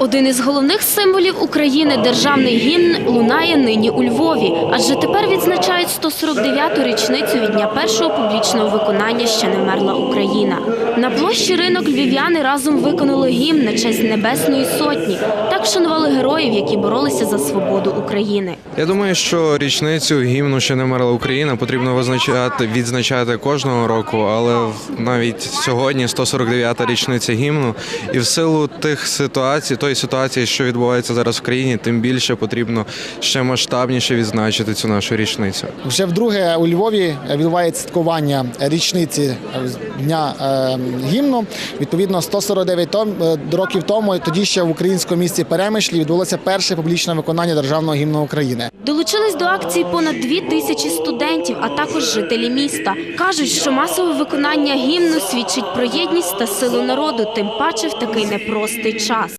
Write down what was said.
Один із головних символів України державний гімн лунає нині у Львові, адже тепер відзначають 149-ту річницю від дня першого публічного виконання ще не вмерла Україна. На площі ринок львів'яни разом виконали гімн на честь Небесної Сотні. Так вшанували героїв, які боролися за свободу України. Я думаю, що річницю гімну ще не вмерла Україна потрібно визначати відзначати кожного року, але навіть сьогодні 149-та річниця гімну, і в силу тих ситуацій, тої ситуації, що відбувається зараз в країні, тим більше потрібно ще масштабніше відзначити цю нашу річницю. Вже вдруге у Львові відбувається святкування річниці е, дня е, гімну. Відповідно, 149 том- е, років тому тоді ще в українському місті Перемишлі відбулося перше публічне виконання державного гімну України. Долучились до акції понад дві тисячі студентів, а також жителі міста. Кажуть, що масове виконання гімну свідчить про єдність та силу народу, тим паче в такий непростий час.